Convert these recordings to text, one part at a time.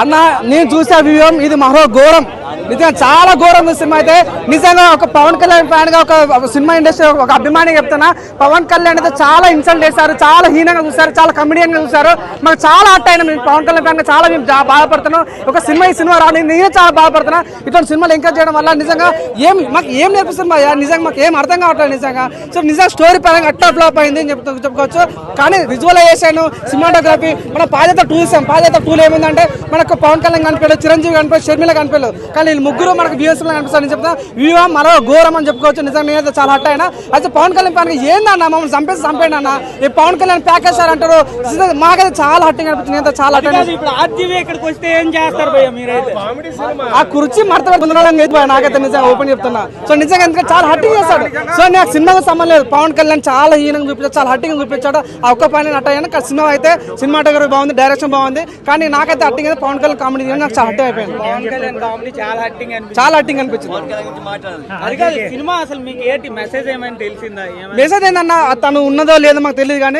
అన్న నేను చూసే వ్యూహం ఇది మరో ఘోరం. నిజంగా చాలా ఘోరం ఉంది సినిమా అయితే. నిజంగా ఒక పవన్ కళ్యాణ్ ఫ్యాన్గా ఒక సినిమా ఇండస్ట్రీ ఒక అభిమాని చెప్తున్నా. పవన్ కళ్యాణ్ అయితే చాలా ఇన్సల్ట్ చేశారు చాలా హీనంగా చూశారు చాలా కమెడియన్గా చూశారు. మాకు చాలా అట్ అయినా మేము పవన్ కళ్యాణ్ ఫ్యాన్గా చాలా మేము బాధపడుతున్నాం. ఒక సినిమా ఈ సినిమా రాని నేనే చాలా బాధపడుతున్నా. ఇటువంటి సినిమాలు ఎంకరేజ్ చేయడం వల్ల నిజంగా ఏం మాకు ఏం నేర్పిస్తుంది మా నిజంగా మాకు ఏం అర్థం కావట్లేదు నిజంగా. సో నిజంగా స్టోరీ పరంగా అట్లా ఫ్లాప్ అయింది అని చెప్తూ చెప్పుకోవచ్చు. కానీ విజువలైజేషన్ సినిమాటోగ్రఫీ మన బాధ్యత టూ ఇస్తాం. బాధ్యత టూలో ఏముందంటే మనకు పవన్ కళ్యాణ్ కనిపించలేదు చిరంజీవి కనిపించలేదు షర్మిల కనిపించలేదు. కానీ వీళ్ళు ముగ్గురు మనకు వ్యూఎస్ కనిపిస్తారు. నేను చెప్తా వ్యూ మరో ఘోరం అని చెప్పుకోవచ్చు. నిజంగా నేనైతే చాలా హట్ అయినా. అయితే పవన్ కళ్యాణ్ ఫ్యాన్ ఏందన్న మమ్మల్ని చంపేసి చంపేయండి అన్న. ఈ పవన్ కళ్యాణ్ ప్యాకేజ్ సార్ అంటారు. మాకైతే చాలా హట్టింగ్ అనిపించింది. నేనైతే చాలా హట్ అయినా ఇప్పుడు ఆర్జీవీ ఇక్కడికి వస్తే ఏం చేస్తారు భయ్య మీరైతే? ఆ కుర్చీ మడత పొందడం నాకైతే నిజంగా ఓపెన్ చెప్తున్నా. సో నిజంగా ఎందుకంటే చాలా హట్టింగ్ చేస్తాడు సో నాకు సినిమాకి సంబంధం లేదు. పవన్ కళ్యాణ్ చాలా హీనంగా చూపించాడు చాలా హట్టింగ్ చూపించాడు. ఆ ఒక్క పైన నట్ట అయ్యాను. సినిమా అయితే సినిమాటోగ్రఫీ బాగుంది డైరెక్షన్ బాగుంది. కానీ నాకైతే హట్టింగ్ అయితే పవన్ కళ్యాణ్ కామెడీ. నాకు చాలా హట్టింగ్ అయిపోయింది. పవన్ కళ్యాణ్ కామెడీ చాలా అనిపిస్తుంది చాలా హట్టింగ్ అనిపించింది. సినిమా అసలు మీకు ఏంటి? మెసేజ్ ఏమైనా తెలిసిందా? ఏమైనా? మెసేజ్ ఏంటన్నా తను ఉన్నదో లేదో మాకు తెలియదు కానీ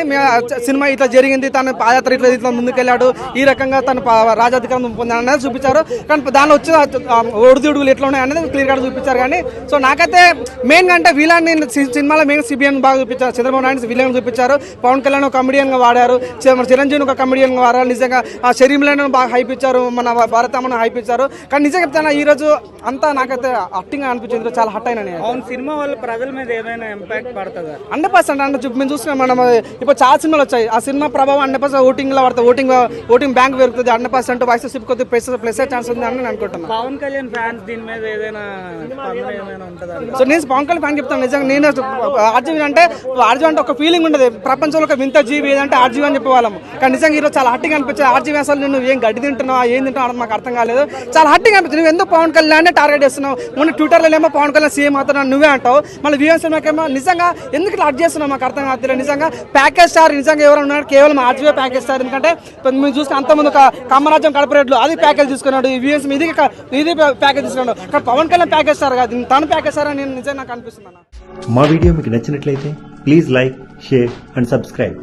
సినిమా ఇట్లా జరిగింది. తను పాదయాత్ర ఇట్లా ఇట్లా ముందుకెళ్ళాడు. ఈ రకంగా తను పా- రాజాధికారం పొందాడు అనేది చూపించారు. కానీ దానిలో వచ్చిన ఒడిదుడుగులు ఎట్లా ఉన్నాయి అనేది క్లియర్గా చూపించారు కానీ సో నాకైతే మెయిన్గా అంటే వీళ్ళని సినిమాలో మెయిన్ సిబిఎన్ బాగా చూపించారు. చంద్రబాబు నాయుడు విలన్ చూపించారు. పవన్ కళ్యాణ్ ఒక కమెడియన్గా వాడారు. చిరంజీవి ఒక కమెడియన్గా వాడారు. నిజంగా ఆ శరీరంలో బాగా హైప్ ఇచ్చారు. మన భారతమ్మను హైప్ ఇచ్చారు. కానీ నిజంగా చెప్తాను ఈ రోజు అంతా నాకైతే అట్టింగ్ అనిపించింది చాలా హట్ అయినా నేను అవును సినిమా వల్ల ప్రజల మీద ఏమైనా ఇంపాక్ట్ పడుతుందా? హండ్రెడ్ పర్సెంట్ అంటే మేము చూసుకున్నాం మనం ఇప్పుడు చాలా సినిమాలు వచ్చాయి. ఆ సినిమా ప్రభావం హండ్రెడ్ పర్సెంట్ ఓటింగ్లో పడుతుంది. ఓటింగ్ ఓటింగ్ బ్యాంక్ పెరుగుతుంది. హండ్రెడ్ పర్సెంట్ వైసీపీ కొద్ది ప్లస్ ప్లస్ ఛాన్స్ ఉంది అని నేను అనుకుంటున్నాను పవన్ కళ్యాణ్ ఫ్యాన్స్ దీని మీద ఏదైనా సో నేను పవన్ కళ్యాణ్ ఫ్యాన్ చెప్తాను. నిజంగా నేను ఆర్జీవి అంటే ఆర్జీవి అంటే ఒక ఫీలింగ్ ఉండదు. ప్రపంచంలో ఒక వింత జీవి ఏదంటే ఆర్జీవి అని చెప్పేవాళ్ళం. కానీ నిజంగా ఈరోజు చాలా హట్టింగ్ అనిపించింది. ఆర్జీవి అసలు నువ్వు ఏం గడ్డి తింటున్నావా ఏం తింటున్నావు మాకు అర్థం కాలేదు. చాలా హట్టింగ్ అనిపించింది. నువ్వు ఎందుకు పవన్ కళ్యాణ్ టార్గెట్ చేస్తున్నావు. మొన్న ట్విట్టర్లో ఏమో పవన్ కళ్యాణ్ సీఎం అవుతున్నావు నువ్వే అంటావు. మళ్ళీ విఎస్ ఏమో నిజంగా ఎందుకు ఇట్లా అడ్ చేస్తున్నావు మాకు అర్థం కావట్లేదు. నిజంగా ప్యాకేజ్ స్టార్ నిజంగా ఎవరు ఉన్నారు కేవలం ఆర్జీవే ప్యాకేజ్ స్టార్. ఎందుకంటే మేము చూసుకుని అంతమంది ఒక కమ్మరాజ్యం కడపరేట్లు అది ప్యాకేజ్ తీసుకున్నాడు. ఈ విఎస్ ఇది ఇది ప్యాకేజ్ తీసుకున్నాడు. కానీ పవన్ కళ్యాణ్ ప్యాకేజ్ స్టార్ కాదు. తను ప్యాకేజ్ స్టార్ అని నేను నిజంగా నాకు అనిపిస్తుంది మా వీడియో మీకు నచ్చినట్లయితే please like share and subscribe.